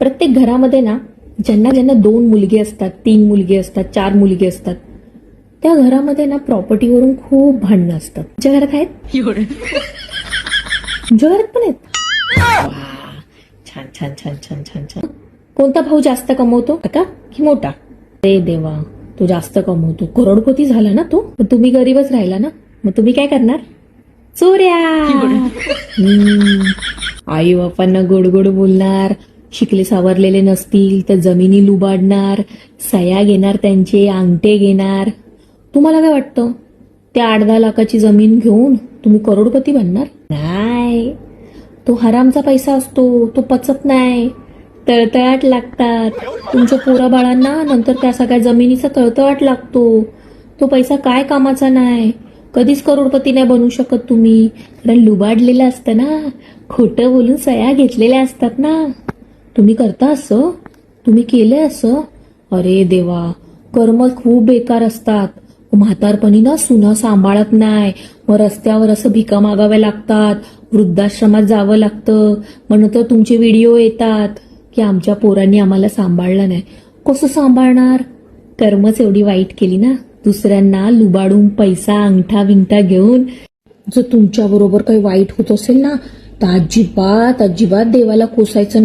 प्रत्येक घरामध्ये ना ज्यांना ज्यांना दोन मुलगे असतात तीन मुलगे असतात चार मुलगे असतात त्या घरामध्ये ना प्रॉपर्टीवरून खूप भांडणं असतात. तुमच्या घरात आहेत? तुमच्या घरात पण आहेत? छान छान छान छान छान छान. कोणता भाऊ जास्त कमवतो? का की मोठा? रे देवा तो जास्त कमवतो. करोडपती झाला ना तो? पण तुम्ही गरीबच राहिला ना? मग तुम्ही काय करणार? चोऱ्या! हम्म. आई बापांना गोड गोड बोलणार. शिकले सावरलेले नसतील तर जमिनी लुबाडणार सया घेणार त्यांचे अंगठे घेणार. तुम्हाला काय वाटतं? त्या आठ दहा लाखाची जमीन घेऊन तुम्ही करोडपती बनणार? नाही. तो हरामचा पैसा असतो तो पचत नाही. तळतळाट लागतात. तुमच्या पोरा बाळांना नंतर त्या सगळ्या जमिनीचा तळतळाट लागतो. तो पैसा काय कामाचा नाही. कधीच करोडपती नाही बनू शकत तुम्ही. कारण लुबाडलेलं असतं ना. खोटं बोलून सया घेतलेल्या असतात ना. तुम्ही करता असं? तुम्ही केलंय असं? अरे देवा कर्म खूप बेकार असतात. म्हातारपणी ना सुना सांभाळत नाही. मग रस्त्यावर असं भिका मागाव्या लागतात. वृद्धाश्रमात जावं लागतं. म्हणून तर तुमचे व्हिडिओ येतात की आमच्या पोरांनी आम्हाला सांभाळलं नाही. कसं सांभाळणार? कर्मच एवढी वाईट केली ना. दुसऱ्यांना लुबाडून पैसा अंगठा विंगठा घेऊन जर तुमच्या बरोबर काही वाईट होत असेल ना तर अजिबात अजिबात देवाला कोसायचं नाही.